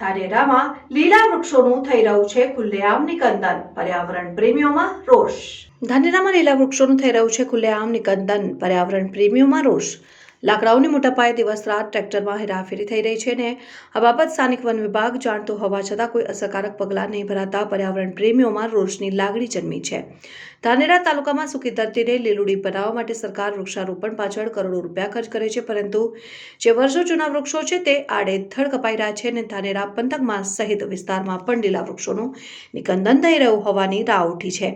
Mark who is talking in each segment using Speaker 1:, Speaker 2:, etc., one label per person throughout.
Speaker 1: ધાનેરામાં લીલા વૃક્ષોનું થઈ રહ્યું છે ખુલ્લેઆમ નિકંદન પર્યાવરણ પ્રેમીઓમાં રોષ. ધાનેરામાં લીલા વૃક્ષોનું થઈ રહ્યું છે ખુલ્લેઆમ નિકંદન પર્યાવરણ પ્રેમીઓમાં રોષ. લાકડાઓની મોટા પાયે દિવસ રાત ટ્રેક્ટરમાં હેરાફેરી થઈ રહી છે ને આ બાબત સ્થાનિક વન વિભાગ જાણતો હોવા છતાં કોઈ અસરકારક પગલાં નહીં ભરાતા પર્યાવરણ પ્રેમીઓમાં રોષની લાગણી જન્મી છે. ધાનેરા તાલુકામાં સૂકી ધરતીને લીલુડી બનાવવા માટે સરકાર વૃક્ષારોપણ પાછળ કરોડો રૂપિયા ખર્ચ કરે છે, પરંતુ જે વર્ષો જૂના વૃક્ષો છે તે આડેધડ કપાઈ રહ્યા છે અને ધાનેરા પંથકમાં સહિત વિસ્તારમાં પણ લીલા વૃક્ષોનું નિકંદન થઈ રહ્યું હોવાની રાહ ઉઠી છે.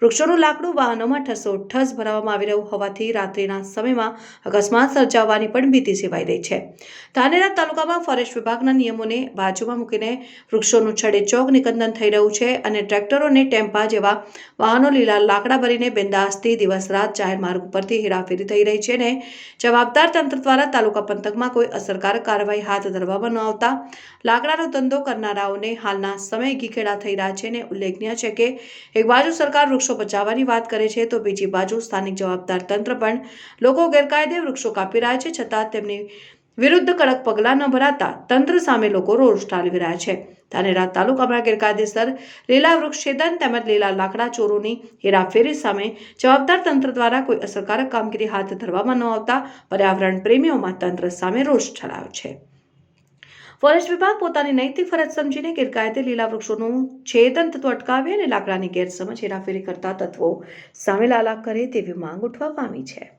Speaker 1: વૃક્ષોનું લાકડું વાહનોમાં ઠસો ઠસ ભરાવવામાં આવી રહ્યું હોવાથી રાત્રિના સમયમાં અકસ્માત સર્જાવાની પણ ભીતિ સેવાઈ રહી છે. ધાનેરા તાલુકામાં ફોરેસ્ટ વિભાગના નિયમોને બાજુમાં મૂકીને વૃક્ષોનું છડે ચોક નિકંદન થઈ રહ્યું છે અને ટ્રેક્ટરોને ટેમ્પા જેવા વાહનો લીલા લાકડા ભરીને બિંદાસથી દિવસ રાત જાહેર માર્ગ ઉપરથી હેરાફેરી થઈ રહી છે ને જવાબદાર તંત્ર દ્વારા તાલુકા પંથકમાં કોઈ અસરકારક કાર્યવાહી હાથ ધરવામાં ન આવતા લાકડાનો ધંધો કરનારાઓને હાલના સમય ઘીખેડા થઈ રહ્યા છે ને ઉલ્લેખનીય છે કે એક બાજુ સરકાર વૃક્ષો બચાવવાની વાત કરે છે તો બીજી બાજુ સ્થાનિક જવાબદાર તંત્ર પણ લોકો ગેરકાયદે વૃક્ષો કાપી રહ્યા છે છતાં તેમની વિરુદ્ધ કડક પગલાં ન ભરાતા તંત્ર સામે લોકો રોષ ઠાલવી રહ્યા છે. ધાનેરા તાલુકામાં ગેરકાયદેસર લીલા વૃક્ષ છેદન તેમજ લીલા લાકડા ચોરોની હેરાફેરી સામે જવાબદાર તંત્ર દ્વારા કોઈ અસરકારક કામગીરી હાથ ધરવામાં ન આવતા પર્યાવરણ પ્રેમીઓમાં તંત્ર સામે રોષ ઠરાવ્યો છે. ફોરેસ્ટ વિભાગ પોતાની નૈતિક ફરજ સમજીને ગેરકાયદે લીલા વૃક્ષોનું છેદન તત્વ અટકાવે અને લાકડાની ગેરસમજ હેરાફેરી કરતા તત્વો સામે લાલા કરે તેવી માંગ ઉઠવા પામી છે.